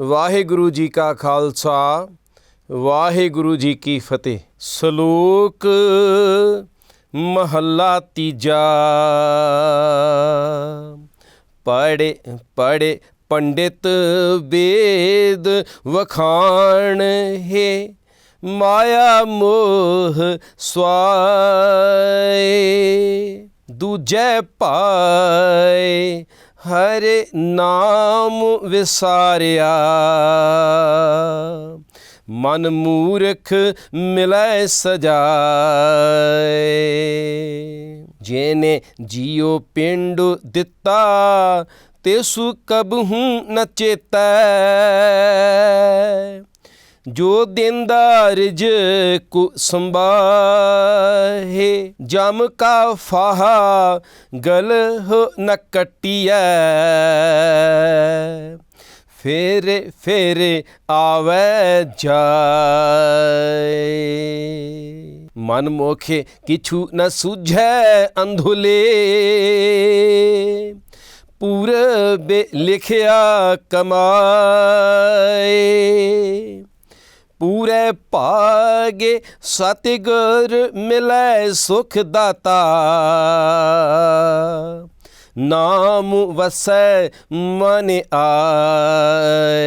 ਵਾਹਿਗੁਰੂ ਜੀ ਕਾ ਖਾਲਸਾ, ਵਾਹਿਗੁਰੂ ਜੀ ਕੀ ਫਤਿਹ। ਸ਼ਲੋਕ ਮਹੱਲਾ ਤੀਜਾ। ਪੜੇ ਪੜੇ ਪੰਡਿਤ ਵੇਦ ਵਖਾਣ ਹੈ, ਮਾਇਆ ਮੋਹ ਸਵਾਏ, ਦੂਜੇ ਪਾਏ ਹਰੇ ਨਾਮ ਵਿਸਾਰਿਆ। ਮਨ ਮੂਰਖ ਮਿਲੈ ਸਜਾਏ। ਜੇਨੇ ਜਿਉ ਪਿੰਡ ਦਿੱਤਾ, ਤਿਸੁ ਕਬਹੂ ਨ ਚੇਤੈ। ਜੋ ਦਿੰਦਾ ਰਿਜਕ ਸੰਭਾਹੇ, ਜਮ ਕਾ ਫਾਹਾ ਗਲ ਹੋ ਨ ਕਟਿਐ। ਫੇਰੇ ਫੇਰੇ ਆਵੇ ਜਾਏ। ਮਨ ਮੋਖੇ ਕਿਛੂ ਨ ਸੁਝੈ ਅੰਧੁਲੇ। ਪੂਰਬੇ ਲਿਖਿਆ ਕਮਾਏ। ਪੂਰੇ ਭਾਗੇ ਸਤਿਗੁਰ ਮਿਲੈ ਸੁਖ ਦਾਤਾ। ਨਾਮ ਵਸੈ ਮਨ ਆਏ।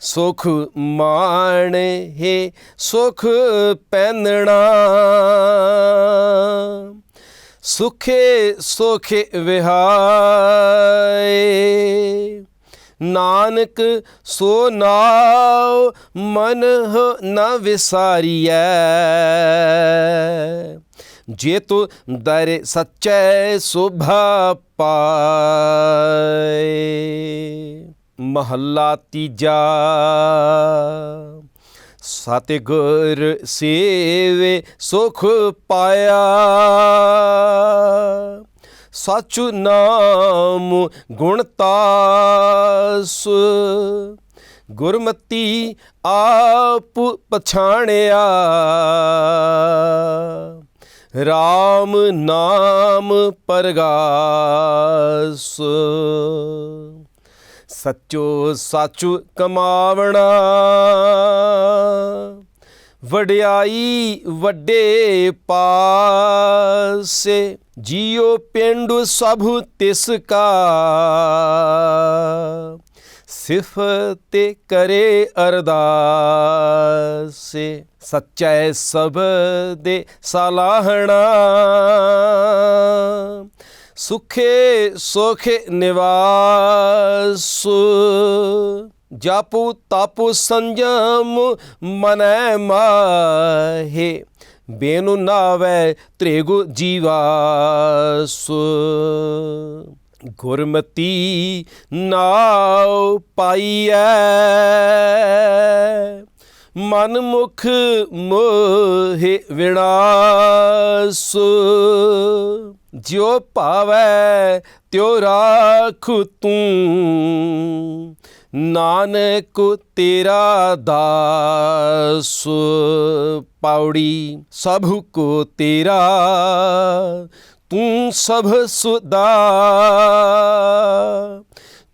ਸੁਖ ਮਾਣ ਹੈ ਸੁਖ ਪੈਨਣਾ ਸੁਖੇ ਸੁਖ ਵਿਹਾਏ। ਨਾਨਕ, ਸੋ ਨਾਉ ਮਨ ਨ ਵਿਸਾਰੀਐ। ਜੇ ਤੋ ਦਰ ਸਚੈ ਸੁਭਾ ਪਾਏ। ਮਹੱਲਾ ਤੀਜਾ। ਸਤਿਗੁਰ ਸੇਵੇ ਸੁਖ ਪਾਇਆ। ਸਚ ਨਾਮ ਗੁਣਤਾਸ ਗੁਰਮਤੀ ਆਪ ਪਛਾਣਿਆ। RAM ਨਾਮ ਪਰਗਾਸ। ਸਚੋ ਸਾਚੁ ਕਮਾਵਣਾ। ਵਡਿਆਈ ਵੱਡੇ ਪਾਸੇ ਜੀਉ ਪਿੰਡੁ ਸਭ ਤਿਸ ਕਾ। ਸਿਫਤ ਕਰੇ ਅਰਦਾਸੇ, ਸਚੈ ਸਬਦੇ ਸਲਾਹਣਾ। ਸੁਖੇ ਸੁਖੇ ਨਿਵਾਸ ਜਾਪੂ ਤਾਪੂ ਸੰਜਮ ਮਨੈ ਮਾਹੇ, ਬੇਨੁ ਨਾਵੈ ਤ੍ਰਿਗੁ ਜੀਵਾਸ। ਗੁਰਮਤੀ ਨਾਉ ਪਾਈਐ ਮਨ ਮੁਖ ਮੋਹਿ ਵਿਨਾਸ਼ ਜਿਉ ਭਾਵੈ ਤਿਉ ਰਾਖੁ ਤੂੰ ਨਾਨਕ ਤੇਰਾ ਦਾਸ ਪੌੜੀ ਸਭ ਕੋ ਤੇਰਾ, ਤੂੰ ਸਭ ਸੁਦਾ,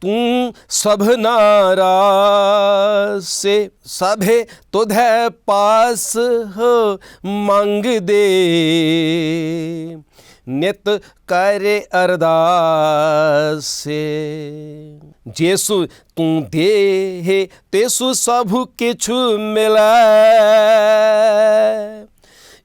ਤੂੰ ਸਭਨਾ ਰਾਸੇ ਸਭੇ ਤੁਧੈ ਪਾਸ ਹੋ ਮੰਗਦੇ ਨਿਤ ਕਰੇ ਅਰਦਾਸੇ। ਜੇਸੂ ਤੂੰ ਦੇ ਤੇਸੂ ਸਭ ਕਿਛੁ ਮਿਲੈ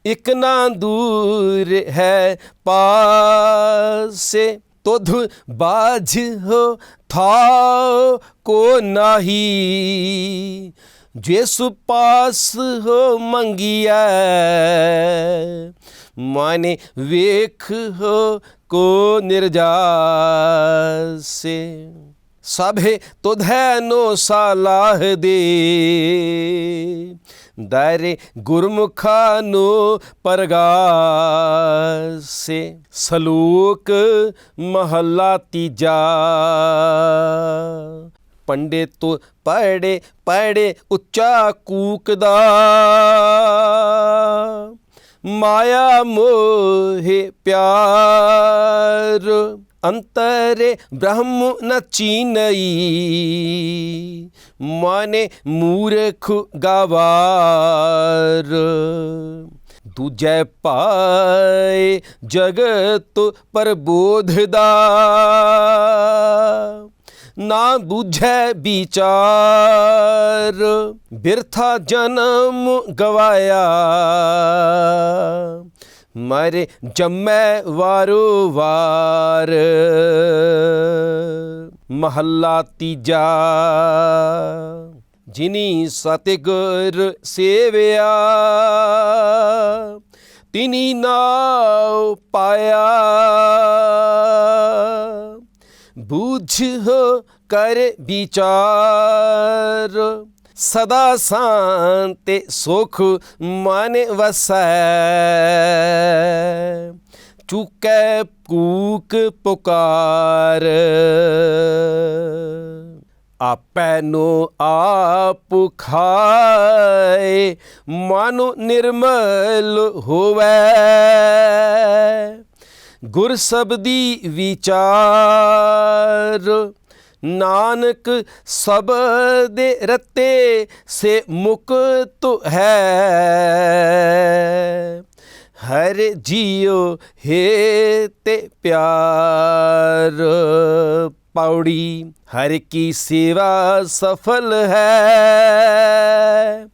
ਇਕ ਨਾ ਦੂਰ ਹੈ ਪਾਸੇ ਤੁਧ ਬਾਝ ਹੋ ਥਾ ਕੋ ਨਾਹੀ ਜੇਸੂ ਪਾਸ ਹੋ ਮੰਗੀਐ ਮਾਨੇ ਵੇਖ ਹੋ ਕੋ ਨਿਰਜਾਸੇ ਸਭੇ ਤੁਧੈ ਨੋ ਸਾਲਾਹ ਦੇ। ਦਾਇਰੇ ਗੁਰਮੁਖਾ ਨੂੰ ਪਰਗਾਸੇ, ਸਲੂਕ ਮਹੱਲਾ ਤੀਜਾ। ਪੰਡਿਤ ਪੜੇ ਪੜੇ ਉੱਚਾ ਕੂਕਦਾ। ਮਾਇਆ ਮੋਹਿ ਪਿਆਰ। ਅੰਤਰੇ ਬ੍ਰਹਮ ਨ ਚੀਨਈ ਮਾਨੇ ਮੂਰਖ ਗਵਾਰ ਦੂਜੈ ਪਾਏ ਜਗਤ ਪ੍ਰਬੋਧ ਦਾ ਨਾ ਬੁਝੈ ਵਿਚਾਰ ਬਿਰਥਾ ਜਨਮ ਗਵਾਇਆ ਮਾਰੇ ਜੰਮੈ ਵਾਰੋ ਵਾਰ। ਮਹੱਲਾ ਤੀਜਾ। ਜਿਨੀ ਸਤਿਗੁਰ ਸੇਵਿਆ, ਤਿਨੀ ਨਾਉ ਪਾਇਆ। ਬੁਝ ਕਰ ਵਿਚਾਰ। ਸਦਾ ਸ਼ਾਂਤੇ ਸੁਖ ਮਨ ਵਸੈ। ਚੁਕੈ ਕੂਕ ਪੁਕਾਰ। ਆਪੈ ਨੂੰ ਆਪ ਖਾਏ, ਮਨ ਨਿਰਮਲ ਹੋਵੇ। ਗੁਰ ਸਬਦੀ ਵਿਚਾਰ ਨਾਨਕ ਸਭ ਦੇ ਰਤੇ ਸੇ ਮੁਕਤ ਹੈ। ਹਰ ਜੀਉ ਹੈ ਤੇ ਪਿਆਰ ਪੌੜੀ, ਹਰ ਕੀ ਸੇਵਾ ਸਫਲ ਹੈ।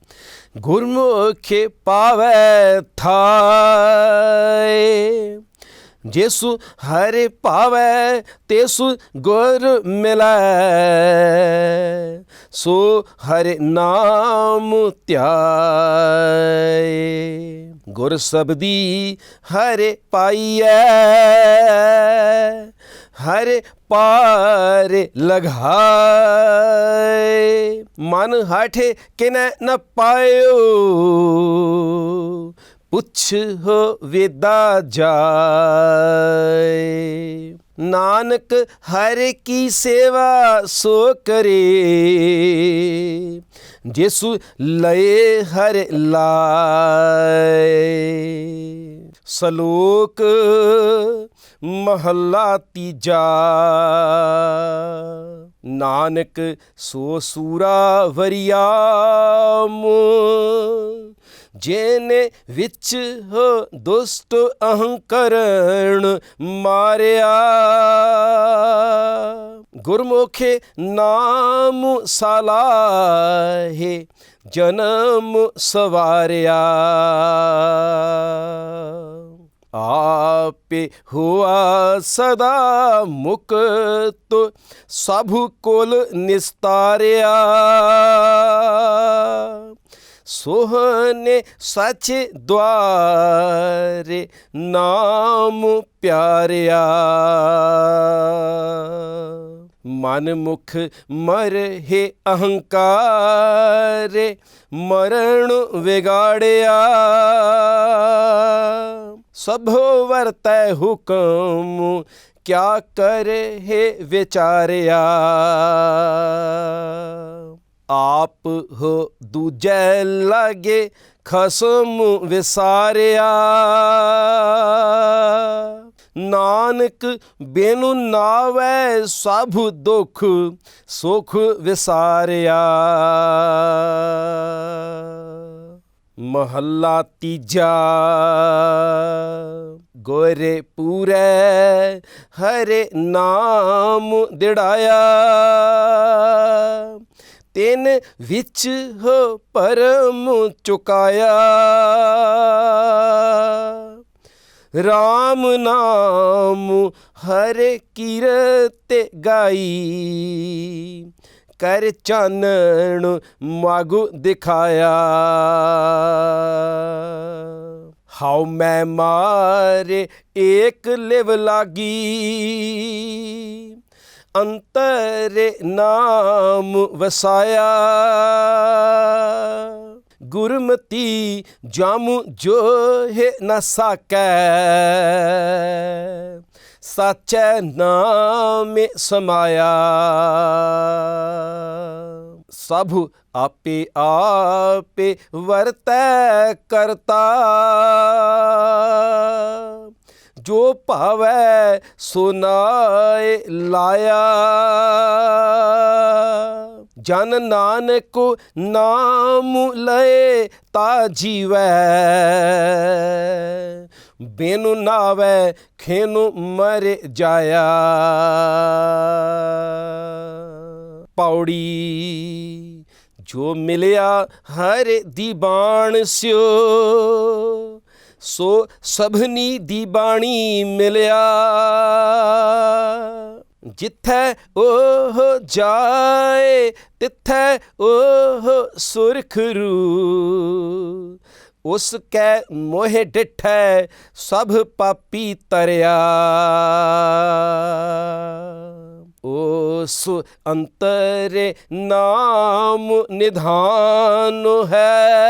ਗੁਰਮੁਖੇ ਪਾਵੈ ਥਾਏ। ਜਿਸੁ ਹਰਿ ਭਾਵੈ, ਤੇਸੁ ਗੁਰ ਮਿਲੈ। ਸੋ ਹਰਿ ਨਾਮ ਧਿਆਏ ਗੁਰ ਸਬਦੀ ਹਰਿ ਪਾਈਐ। ਹਰਿ ਪਾਰ ਲਗਾਏ ਮਨ ਹਾਠੇ ਕਿਨੈ ਨ ਪਾਇਓ। ਪੁੱਛ ਹੋਵੇਦਾ ਜਾਏ। ਨਾਨਕ, ਹਰ ਕੀ ਸੇਵਾ ਸੋ ਕਰੇ। ਜਿਸੂ ਲਏ ਹਰ ਲਾਏ। ਸਲੋਕ, ਮਹੱਲਾ ਤੀਜਾ। ਨਾਨਕ, ਸੋ ਸੂਰਾ ਵਰਿਆਮ। ਜੇਨੇ ਵਿੱਚ ਹੋ ਦੁਸ਼ਟ ਅਹੰਕਰਣ ਮਾਰਿਆ। ਗੁਰਮੁਖੇ ਨਾਮ ਸਲਾਹੇ ਜਨਮ ਸਵਾਰਿਆ। ਆਪੇ ਹੁਆ ਸਦਾ ਮੁਕਤ ਸਭ ਕੋਲ ਨਿਸਤਾਰਿਆ। ਸੋਹਨੇ ਸੱਚ ਦੁਆਰੇ ਨਾਮ ਪਿਆਰਿਆ। ਮਨ ਮੁਖ ਮਰਹਿ ਅਹੰਕਾਰੇ ਮਰਣ ਵਿਗਾੜਿਆ। ਸਭੋ ਵਰਤੈ ਹੁਕਮ ਕਿਆ ਕਰੇ ਵਿਚਾਰਿਆ। ਆਪ ਹੋ ਦੂਜੈ ਲਾਗੇ ਖਸਮ ਵਿਸਾਰਿਆ। ਨਾਨਕ ਬੇਨੁ ਨਾਵੈ ਸਭ ਦੁਖ ਸੁਖ ਵਿਸਾਰਿਆ। ਮਹੱਲਾ ਤੀਜਾ, ਗੋਰੇ ਪੂਰੇ ਹਰੇ ਨਾਮ ਦਿੜਾਇਆ। ਤਿੰਨ ਵਿੱਚ ਹੋ ਪਰਮ ਚੁਕਾਇਆ। RAM ਨਾਮ ਹਰ ਕਿਰਤ ਗਾਈ। ਕਰ ਚਾਨਣ ਮਾਗੂ ਦਿਖਾਇਆ। ਹਾਉ ਮੈਂ ਮਾਰੇ ਏਕ ਲਿਵ ਲਾਗੀ। ਅੰਤਰੇ ਨਾਮ ਵਸਾਇਆ। ਗੁਰਮਤੀ ਜਮ ਜੋ ਹੈ ਨਾ ਸਕੈ। ਸਚੈ ਨਾਮੇ ਸਮਾਇਆ। ਸਭ ਆਪੇ ਆਪੇ ਵਰਤੈ ਕਰਤਾ। ਜੋ ਭਾਵੈ ਸੁਨਾਏ ਲਾਇਆ। ਜਨ ਨਾਨਕ ਨਾਮ ਲਏ ਤਾ ਜੀਵੈ। ਬੇਨੁ ਨਾਵੈ ਖੇਨੁ ਮਰ ਜਾਇਆ। ਪੌੜੀ ਜੋ ਮਿਲਿਆ ਹਰ ਦੀ ਬਾਣ ਸਿਓ। ਸੋ ਸਭਨੀ ਦੀ ਬਾਣੀ ਮਿਲਿਆ। ਜਿੱਥੈ ਉਹ ਜਾਏ, ਤਿੱਥੈ ਉਹ ਸੁਰਖ ਰੂ। ਉਸ ਕੈ ਮੋਹਿ ਡਿਠੈ, ਸਭ ਪਾਪੀ ਤਰਿਆ। ਉਸ ਅੰਤਰੇ ਨਾਮ ਨਿਧਾਨ ਹੈ।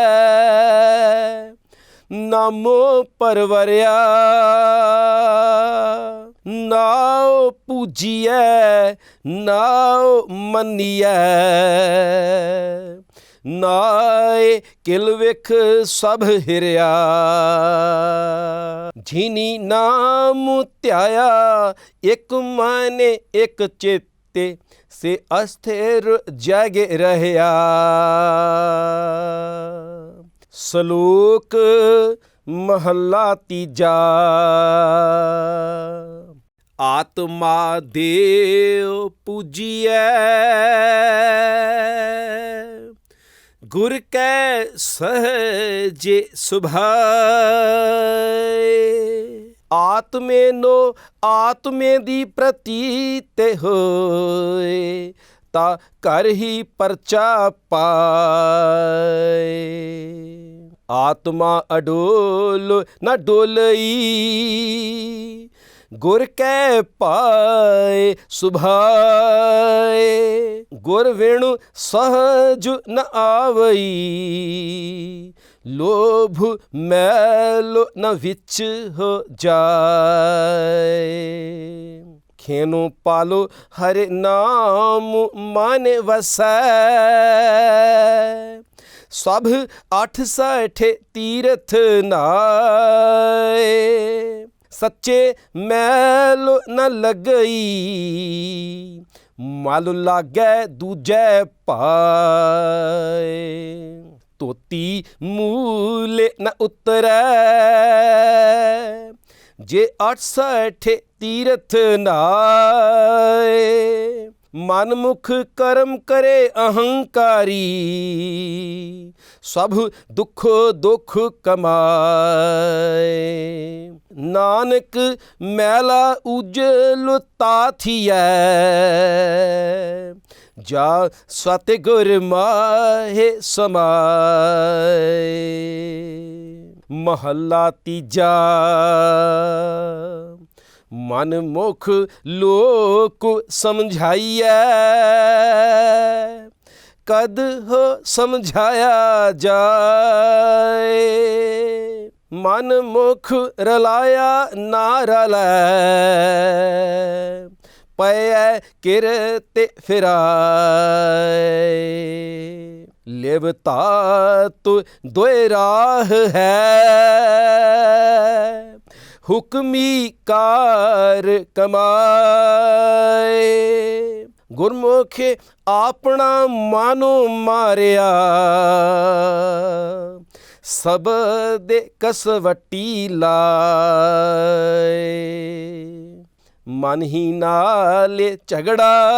ਨਾਮੋ ਪਰਵਰਿਆ, ਨਾਉ ਪੂਜੀਐ, ਨਾਉ ਮੰਨੀਐ। ਨਾਏ ਕਿਲ ਵਿਖ ਸਭ ਹਿਰਿਆ, ਜਿਨੀ ਨਾਮ ਧਿਆਇਆ, ਇੱਕ ਮਨ ਇੱਕ ਚਿੱਤੇ, ਸੇ ਅਸਥਿਰ ਜਗ ਰਹਿਆ। ਸ਼ਲੋਕ ਮਹੱਲਾ ਤੀਜਾ। ਆਤਮਾ ਦੇਵ ਪੂਜੀਐ। ਗੁਰ ਕੈ ਸਹਜੇ ਸੁਭਾਏ। ਆਤਮੇ ਨੋ ਆਤਮੇ ਦੀ ਪ੍ਰਤੀਤ ਹੋਏ। ਤਾ ਕਰ ਹੀ ਪਰਚਾ ਪਾਏ। ਆਤਮਾ ਅਡੋਲ ਨਾ ਡੋਲਈ, ਗੁਰ ਕੈ ਪਾਏ ਸੁਭਾਏ। ਗੁਰ ਵੇਣੁ ਸਹਜ ਨ ਆਵਈ, ਲੋਭ ਮੈਲ ਨ ਵਿੱਚ ਹੋ ਜਾਏ। ਖੇਨੋ ਪਾਲੋ, ਹਰਿ ਨਾਮ ਮਨ ਵਸੈ। ਸਭ 860 ਤੀਰਥ ਨਾਏ। ਸੱਚੇ ਮੈਲ ਨ ਲਗਈ, ਮਲ ਲਾਗੈ ਦੂਜੈ ਭਾਏ ਤੋਤੀ ਮੂਲੇ ਨ ਉਤਰੈ। ਜੇ 860 ਤੀਰਥ ਨਾਏ ਮਨ ਮੁਖ ਕਰਮ ਕਰੇ ਅਹੰਕਾਰੀ, ਸਭ ਦੁੱਖ ਦੁੱਖ ਕਮਾਏ। ਨਾਨਕ ਮੈਲਾ ਉਜਲ ਤਾਥੀਐ ਜਾ ਸਤ ਗੁਰ ਮਾਹੇ ਸਮਾਏ। ਮਹੱਲਾ ਤੀਜਾ। ਮਨ ਮੁਖ ਲੋਕ ਸਮਝਾਈਐ। ਕਦ ਹੋ ਸਮਝਾਇਆ ਜਾਏ? ਮਨ ਮੁਖ ਰਲਾਇਆ ਨਾ ਰਲੈ। ਪਇਐ ਕਿਰਤੇ ਫਿਰਾਏ। ਲਿਵ ਤਾਤੁ ਦੋਇ ਰਾਹ ਹੈ। ਹੁਕਮੀ ਕਾਰ ਕਮਾਏ। ਗੁਰਮੁਖ ਆਪਣਾ ਮਾਨੋ ਮਾਰਿਆ। ਸਭ ਦੇ ਕਸਵਟੀ ਲਾਏ। ਮਨ ਹੀ ਨਾਲੇ ਝਗੜਾ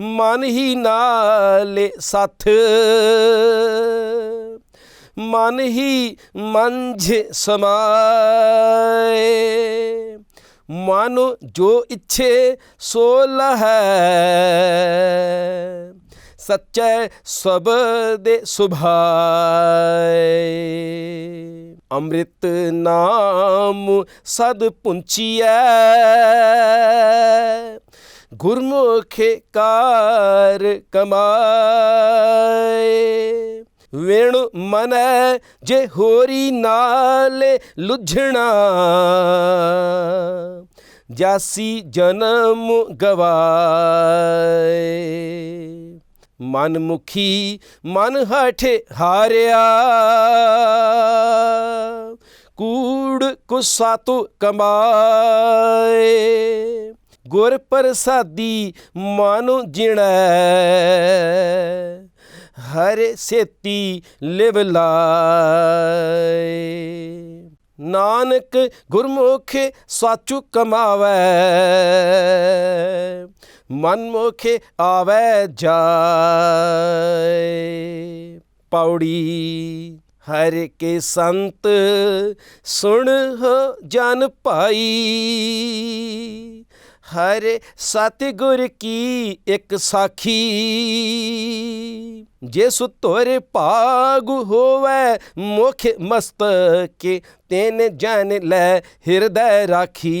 ਮਨ ਹੀ ਨਾਲੇ ਸੱਥ। ਮਨ ਹੀ ਮੰਝ ਸਮਾਏ। ਮਨ ਜੋ ਇੱਛੇ ਸੋ ਲਹੈ। ਸੱਚੈ ਸਬਦ ਸੁਭਾਏ। ਅੰਮ੍ਰਿਤ ਨਾਮ ਸਦ ਪੁੰਚੀਐ ਗੁਰਮੁਖੇ ਕਾਰ ਕਮਾਏ। ਵੇਣੁ ਮਨ ਜੇ ਹੋਰੀ ਨਾਲ ਲੁਝਣਾ। ਜਾਸੀ ਜਨਮ ਗਵਾਏ। ਮਨ ਮੁਖੀ ਮਨ ਹਠ ਹਾਰਿਆ। ਕੂੜ ਕੁਸਾ ਤੋ ਕਮਾਏ। ਗੁਰ ਪ੍ਰਸਾਦੀ ਮਾਨੋ ਜਿਣੈ। ਹਰ ਸੇਤੀ ਲਿਵ ਲਾਏ ਨਾਨਕ ਗੁਰਮੁਖ ਸਾਚੂ ਕਮਾਵੇ। ਮਨਮੁਖ ਆਵੇ ਜਾਏ ਪੌੜੀ, ਹਰ ਕੇ ਸੰਤ ਸੁਣ ਹੋ ਜਨ ਭਾਈ ਹਰ ਸਤਿਗੁਰ ਕੀ ਇੱਕ ਸਾਖੀ। ਜਿਸ ਸੁਤੋਰੇ ਭਾਗ ਹੋਵੇ ਮੁਖ ਮਸਤਕੇ, ਤੈਨ ਜਨ ਲੈ ਹਿਰਦੈ ਰਾਖੀ।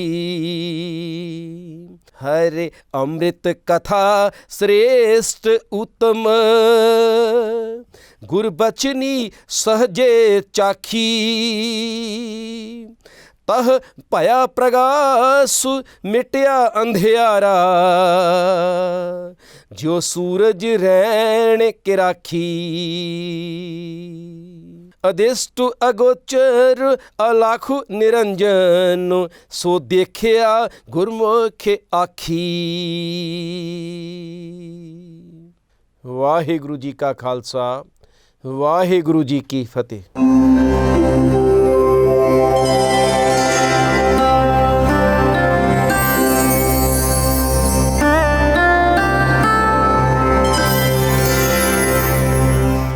ਹਰੇ ਅੰਮ੍ਰਿਤ ਕਥਾ ਸ੍ਰੇਸ਼ਟ ਉਤਮ ਗੁਰਬਚਨੀ ਸਹਜੇ ਚਾਖੀ। ਤਹ ਭਇਆ ਪ੍ਰਗਾਸ ਮਿਟਿਆ ਅੰਧਿਆਰਾ। ਜੋ ਸੂਰਜ ਰਹਿਣ ਕੇ ਰਾਖੀ ਅਦਿਸ਼ਟ ਅਗੋਚਰ ਅਲਾਖੁ ਨਿਰੰਜਨ, ਸੋ ਦੇਖਿਆ ਗੁਰਮੁਖ ਆਖੀ। ਵਾਹਿਗੁਰੂ ਜੀ ਕਾ ਖਾਲਸਾ, ਵਾਹਿਗੁਰੂ ਜੀ ਕੀ ਫਤਿਹ।